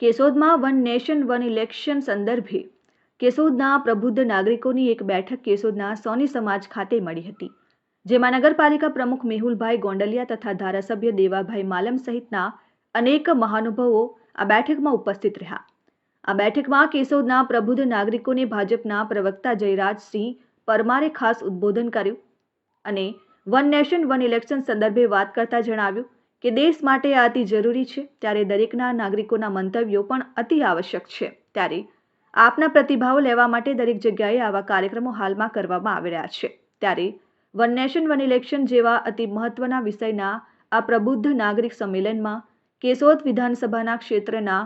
કેશોદમાં one nation, one election સંદર્ભે કેશોદના પ્રબુદ્ધ નાગરિકોની એક બેઠક કેશોદના સોની સમાજ ખાતે મળી હતી, જેમાં નગરપાલિકા પ્રમુખ મેહુલભાઈ ગોંડલિયા તથા ધારાસભ્ય દેવાભાઈ માલમ સહિતના અનેક મહાનુભાવો આ બેઠકમાં ઉપસ્થિત રહ્યા. આ બેઠકમાં કેશોદના પ્રબુદ્ધ નાગરિકોને ભાજપના પ્રવક્તા જયરાજસિંહ પરમારે ખાસ ઉદ્બોધન કર્યું અને વન નેશન, વન ઇલેક્શન સંદર્ભે વાત કરતા જણાવ્યું કે દેશ માટે આ અતિ જરૂરી છે, ત્યારે દરેકના નાગરિકોના મંતવ્યો પણ અતિ આવશ્યક છે. ત્યારે આપના પ્રતિભાવો લેવા માટે દરેક જગ્યાએ આવા કાર્યક્રમો હાલમાં કરવામાં આવી રહ્યા છે. ત્યારે વન નેશન, વન ઇલેક્શન જેવા અતિ મહત્વના વિષયના આ પ્રબુદ્ધ નાગરિક સંમેલનમાં કેશોદ વિધાનસભાના ક્ષેત્રના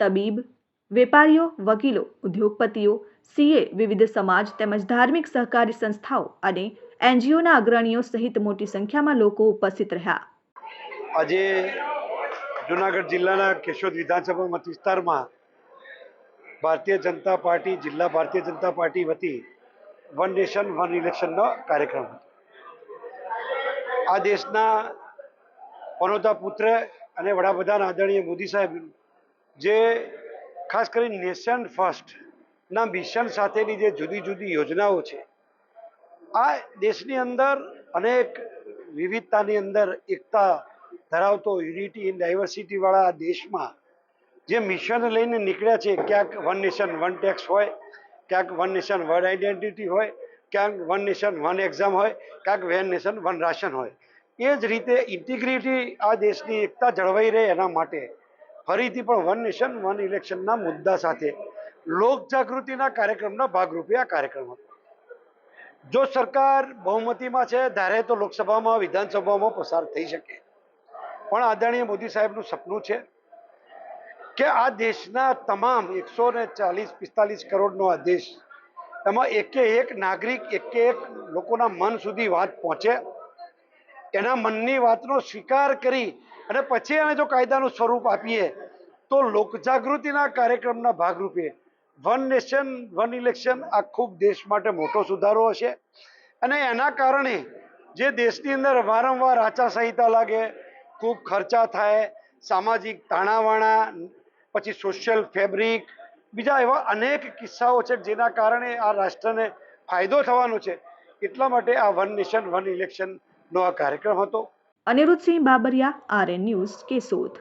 તબીબ, વેપારીઓ, વકીલો, ઉદ્યોગપતિઓ, સીએ, વિવિધ સમાજ તેમજ ધાર્મિક સહકારી સંસ્થાઓ અને એનજીઓના અગ્રણીઓ સહિત મોટી સંખ્યામાં લોકો ઉપસ્થિત રહ્યા. આજે જુનાગઢ જિલ્લાના કેશોદ વિધાનસભા મત વિસ્તારમાં ભારતીય જનતા પાર્ટી, જિલ્લા ભારતીય જનતા પાર્ટી વતી વન નેશન, વન ઇલેક્શનનો કાર્યક્રમ હતો. આ દેશના પનોતા પુત્ર અને વડાપ્રધાન આદરણીય મોદી સાહેબ, જે ખાસ કરીને નેશન ફર્સ્ટના મિશન સાથેની જે જુદી જુદી યોજનાઓ છે, આ દેશની અંદર અનેક વિવિધતાની અંદર એકતા ધરાવતો યુનિટી ઇન ડાયવર્સિટીવાળા આ દેશમાં જે મિશન લઈને નીકળ્યા છે, ક્યાંક વન નેશન, વન ટેક્સ હોય, ક્યાંક વન નેશન, વન આઈડેન્ટિટી હોય, ક્યાંક વન નેશન, વન એક્ઝામ હોય, ક્યાંક વન નેશન, વન રાશન હોય. એ જ રીતે ઇન્ટિગ્રિટી આ દેશની એકતા જળવાઈ રહે એના માટે. ફરીથી પણ વન નેશન, વન ઇલેક્શનના મુદ્દા સાથે લોક જાગૃતિના કાર્યક્રમના ભાગરૂપે આ કાર્યક્રમ હતો. જો સરકાર બહુમતીમાં છે, ધારે તો લોકસભામાં, વિધાનસભામાં પસાર થઈ શકે. પણ આદરણીય મોદી સાહેબનું સપનું છે કે આ દેશના તમામ એકસો ને ચાલીસ, પિસ્તાલીસ કરોડનો આ દેશ એમાં એકે એક નાગરિક, એકે એક લોકોના મન સુધી વાત પહોંચે. એના મનની વાતનો સ્વીકાર કરી અને પછી એને જો કાયદાનું સ્વરૂપ આપીએ તો લોકજાગૃતિના કાર્યક્રમના ભાગરૂપે વન નેશન, વન ઇલેક્શન આ ખૂબ દેશ માટે મોટો સુધારો હશે. અને એના કારણે જે દેશની અંદર વારંવાર આચારસંહિતા લાગે ખૂબ ખર્ચા થાય, સામાજિક તાણાવાણા, પછી સોશિયલ ફેબ્રિક બીજા એવા અનેક કિસ્સાઓ છે જેના કારણે આ રાષ્ટ્રને ફાયદો થવાનો છે. એટલા માટે આ વન નેશન, વન ઇલેક્શનનો આ કાર્યક્રમ હતો. Aniruddhsinh Babariya, RN news Keshod.